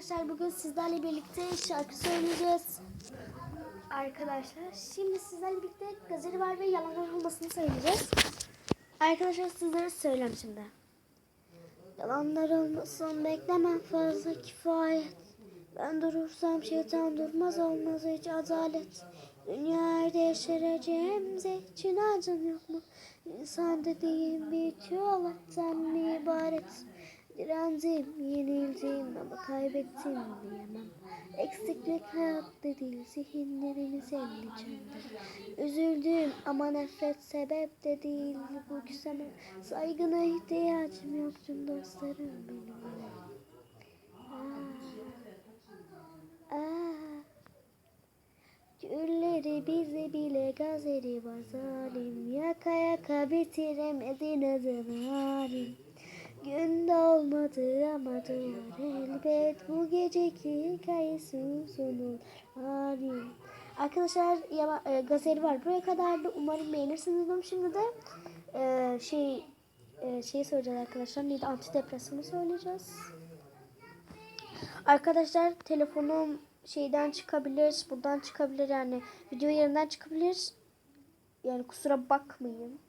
Arkadaşlar bugün sizlerle birlikte şarkı söyleyeceğiz. Arkadaşlar şimdi sizlerle birlikte gazeli var ve yalanlar olmasını söyleyeceğiz. Arkadaşlar sizlere söyleyeyim şimdi. Yalanlar olmasın beklemem fazla kifayet. Ben durursam şeytan durmaz olmaz hiç adalet. Dünya her değiştireceğim için acın yok mu? İnsan dediğim bir çuvalaktan mı ibaret? Direndim, yenildim ama kaybettim diyemem. Eksiklik hayat değil, zihinlerimiz senin içinde. Üzüldüm ama nefret sebep de değil bu küseme. Saygına ihtiyacım yok tüm dostlarım benim. Aa, aa. Gülleri bizi bile gazeri var zalim Yaka yaka bitiremedin adını halim Gün dolmadı ama doğar elbet Bu geceki hikayesi olur halim Arkadaşlar yama, e, gazeli var. Buraya kadar da umarım beğenirsiniz. Ama Şimdi de e, şey e, şey söyleyeceğiz arkadaşlar. Neydi? Antidepresanı söyleyeceğiz. Arkadaşlar telefonum şeyden çıkabilir, buradan çıkabilir. Yani video yerinden çıkabilir. Yani kusura bakmayın.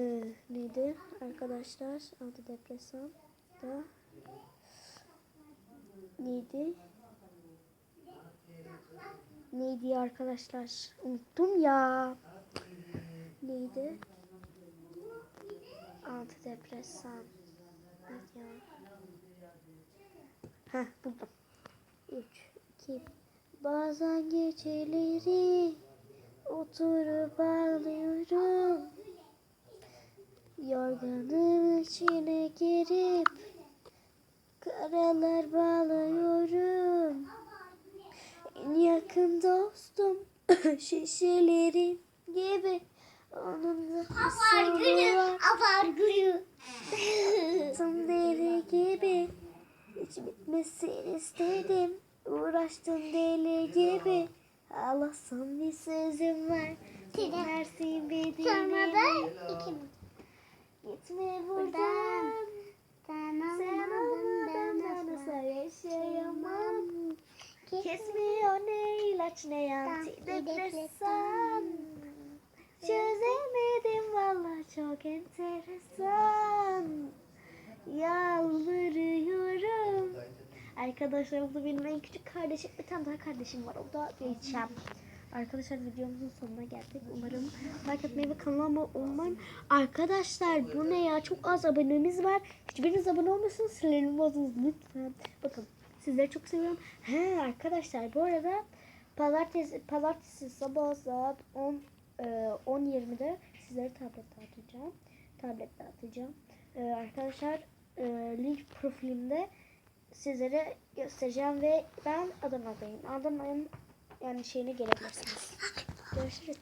Ee, neydi arkadaşlar? Antidepresan da neydi? Neydi arkadaşlar? Unuttum ya. Neydi? Antidepresan. Neydi ya? Heh buldum. 3, 2, Bazen geceleri oturup ağlıyorum. Şişelerin gibi onun da Abargülü, var. abargülü. Tüm deli gibi hiç bitmesin istedim. Uğraştım deli gibi. Ağlasam bir sözüm var. Dinlersin bedenimi. Sonra da iki mi? Gitme Buradan. buradan. Tamam, Sen olmadan nasıl yaşayamam. Kesmiyor ne ilaç ne antidepresan. Çözemedim valla çok enteresan. Yalvarıyorum. Arkadaşlar bu da benim en küçük kardeşim. Bir tane daha kardeşim var. O da Gülçem. Arkadaşlar videomuzun sonuna geldik. Umarım like atmayı ve kanalıma olmayı. Arkadaşlar bu ne ya? Çok az abonemiz var. Hiçbiriniz abone olmuyorsunuz. Sinirlerimi bozdunuz lütfen. Bakın sizleri çok seviyorum. He arkadaşlar bu arada pazartesi, pazartesi sabah saat 10 e, 10.20'de sizlere tablet dağıtacağım. Tablet dağıtacağım. E, arkadaşlar e, link profilimde sizlere göstereceğim ve ben Adana'dayım. Adana'nın yani şeyine gelebilirsiniz. Görüşürüz.